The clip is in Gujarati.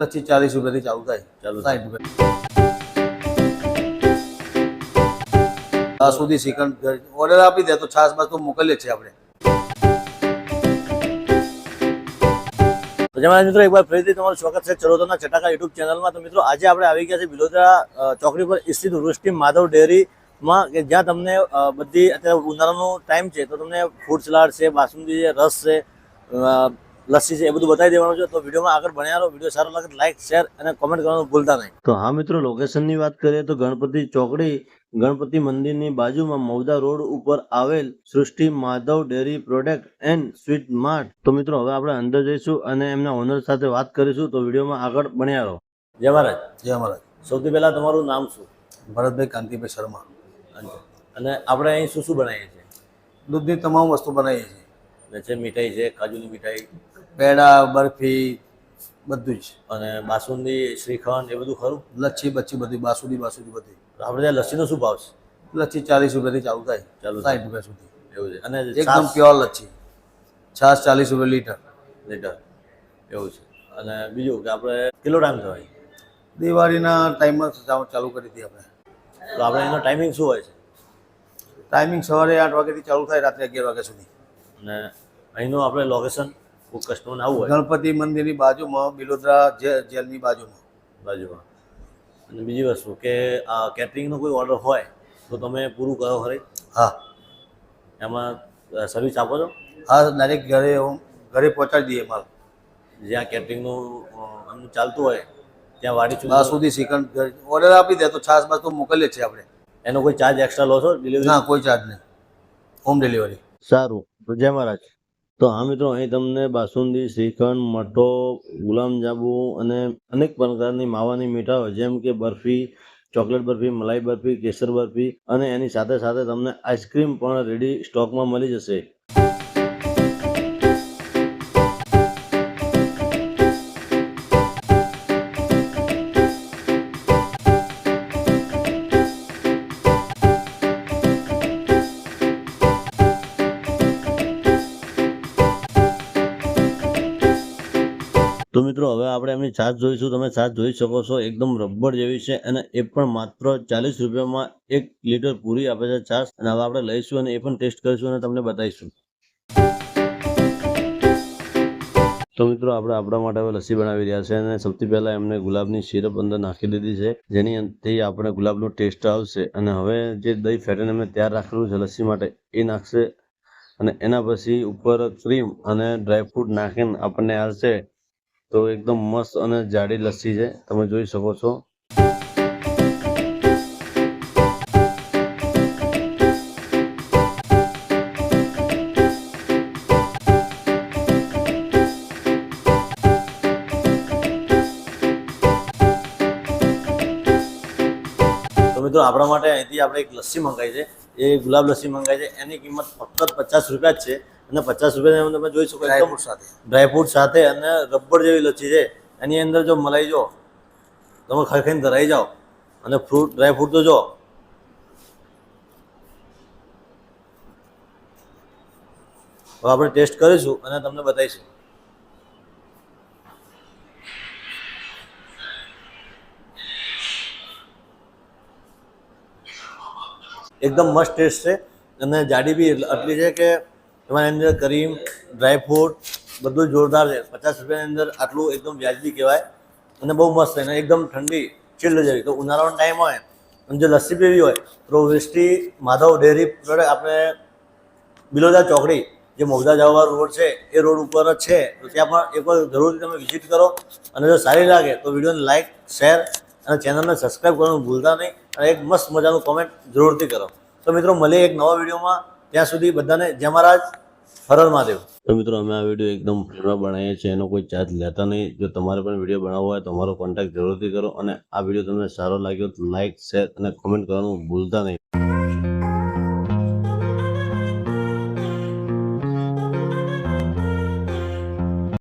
પચીસ ચાલીસ રૂપિયાથી ચાલુ થાય. ચાલુ સાઠ રૂપિયા. સુધી શ્રીખંડ ઓર્ડર આપી દે તો છાસ બાસ તો મોકલીએ છીએ આપણે. તો જેમાં મિત્રો એકવાર ફરીથી તમારું સ્વાગત છે ચરોતરના ચટાકા યુટ્યુબ ચેનલમાં. તો મિત્રો આજે આપણે આવી ગયા છે બિલોદરા ચોકડી પર સ્થિત વૃષ્ટિ માધવ ડેરીમાં કે જ્યાં તમને બધી અત્યારે ઉનાળાનો ટાઈમ છે તો તમને ફૂડ સલાડ છે બાસુંદી છે રસ છે લસ્સી છે એ બધું બતાવી દેવાનું છે. તો વિડીયોમાં આગળ ભણ્યા રહો. વીડિયો સારો લાગે લાઈક શેર અને કોમેન્ટ કરવાનું ભૂલતા નહીં. તો હા મિત્રો લોકેશનની વાત કરીએ તો ગણપતિ ચોકડી ગણપતિ મંદિરની બાજુમાં મૌદા રોડ ઉપર આવેલ Srushti Madhav dairy product and sweet mart. તો મિત્રો હવે આપણે અંદર જઈશું અને એમના ઓનર સાથે વાત કરીશું. તો વિડીયોમાં આગળ બન્યા રહો. જય મહારાજ. જય મહારાજ. સૌથી પહેલા તમારું નામ શું? ભરતભાઈ કાંતિભાઈ શર્મા. અને આપણે અહીં શું શું બનાવીએ છીએ? દૂધની તમામ વસ્તુ બનાવીએ છીએ. એટલે છે મીઠાઈ છે કાજુની મીઠાઈ પેડા બરફી બધું જ. અને બાસુંદી શ્રીખંડ એ બધું ખરું? લચ્છી બચ્છી બધી બાસુંદી બાસુંદી બધી. આપણે ત્યાં લસ્સીનો શું ભાવ છે? લચ્છી ચાલીસ રૂપિયાથી ચાલુ થાય. ચાલુ સાઠ રૂપિયા સુધી. એવું છે. અને એકદમ પ્યોર લચ્છી. છાસ ચાલીસ રૂપિયા લીટર. લીટર. એવું છે. અને બીજું કે આપણે કેટલો ટાઈમ થવાય દિવાળીના ટાઈમમાં ચાલુ ચાલુ કરી હતી આપણે. તો આપણે એનો ટાઈમિંગ શું હોય છે? ટાઈમિંગ સવારે આઠ વાગ્યાથી ચાલુ થાય રાત્રે અગિયાર વાગ્યા સુધી. અને અહીંનું આપણે લોકેશન કોઈ કસ્ટમરને આવવું હોય. ગણપતિ મંદિરની બાજુમાં બિલોદરા જે- જેલની બાજુમાં. બાજુમાં. અને બીજી વસ્તુ કે આ કેટરિંગનો કોઈ ઓર્ડર હોય તો તમે પૂરું કરો ખરી? હા. એમાં સર્વિસ આપો છો? હા ડાયરેક્ટ ઘરે હું- ઘરે પહોંચાડી દઈએ માલ. જ્યાં કેટરિંગનું એમનું ચાલતું હોય ત્યાં વાડી બા સુધી સુધી શ્રીખંડ ઓર્ડર આપી દે તો છાસ બાસ તો મોકલીએ છીએ આપણે. એનો કોઈ ચાર્જ એક્સ્ટ્રા લો છો ડિલિવરી ના કોઈ ચાર્જ નહીં. હોમ ડિલિવરી સારું. તો જય મહારાજ. તો હા મિત્રો, અહીં તમને બાસુંદી, શ્રીખંડ, મઠો ગુલાબજાંબુ અને અનેક પ્રકારની માવાની મીઠાઈઓ જેમ કે બરફી, ચોકલેટ બરફી, મલાઈ બરફી, કેસર બરફી અને એની સાથે સાથે તમને આઈસ્ક્રીમ પણ રેડી સ્ટોકમાં મળી જશે. મિત્રો, હવે આપણે એમની છાશ જોઈશું. તમે છાશ જોઈ શકો છો, એકદમ રબર જેવી છે અને એ પણ માત્ર ચાલીસ રૂપિયામાં એક લીટર પૂરી આપે છે છાશ અને હવે આપણે લઈશું અને એ પણ ટેસ્ટ કરીશું અને તમને બતાવીશું. તો મિત્રો, આપણે આપણા માટે હવે લસ્સી બનાવી રહ્યા છે અને સૌથી પહેલા એમને ગુલાબની સિરપ અંદર નાખી દીધી છે. જેની અંદરથી આપણે ગુલાબનો ટેસ્ટ આવશે. અને હવે જે દહીં ફેટીને મેં તૈયાર રાખેલું છે લસ્સી માટે, એ નાખશે. અને એના પછી ઉપર ક્રીમ અને ડ્રાયફ્રૂટ નાખીને આપણને આવશે તો એકદમ મસ્ત અને જાડી લસ્સી છે. તમે જોઈ શકો છો. મિત્રો, આપણા માટે અહીંથી આપણે એક લસ્સી મંગાવી છે. એ ગુલાબ લસ્સી મંગાવી છે. એની કિંમત ફક્ત પચાસ રૂપિયા જ છે. અને પચાસ રૂપિયા તમે જોઈ શકો ડ્રાયફ્રૂટ સાથે. ડ્રાયફ્રૂટ સાથે અને રબર જેવી લચ્છી છે. એની અંદર જો મલાઈ જો તમે ખાઈ ધરાઈ જાઓ. અને ફ્રૂટ ડ્રાયફ્રૂટ તો જો. હવે આપણે ટેસ્ટ કરીશું અને તમને બતાવીશું. એકદમ મસ્ત ટેસ્ટ છે. અને જાડી બી આટલી છે કે એમાં અંદર કરીમ ડ્રાયફ્રૂટ બધું જોરદાર છે. પચાસ રૂપિયાની અંદર આટલું એકદમ વ્યાજબી કહેવાય અને બહુ મસ્ત અને એકદમ ઠંડી ચીલ્ડ જેવી તો ઉનાળાનો ટાઈમ હોય, અને જો લસ્સી પીવી હોય, તો વિસ્ટી, માધવ ડેરી પ્રોડક્ટ આપણે બિલોદા ચોકડી, જે મોગદા જવા રોડ છે, એ રોડ ઉપર જ છે. તો ત્યાં પણ એકવાર જરૂરથી તમે વિઝિટ કરો. અને જો સારી લાગે, તો વિડીયોને લાઇક શેર અને ચેનલને સબસ્ક્રાઈબ કરવાનું ભૂલતા નહીં. અને એક મસ્ત મજાનું કોમેન્ટ જરૂરથી કરો. તો મિત્રો, મળીએ એક નવા વિડીયોમાં. ત્યાં સુધી બધાને જય મહારાજ હરર મહાદેવ. મિત્રો, અમે આ વીડિયો એકદમ ફ્રીમાં બનાવીએ છીએ, એનો કોઈ ચાર્જ લેતા નહીં. જો તમારે પણ વીડિયો બનાવવો હોય, તો અમારો કોન્ટેક્ટ જરૂરથી કરો અને આ વીડિયો તમને સારો લાગ્યો તો લાઇક શેર અને કોમેન્ટ કરવાનું ભૂલતા નહીં.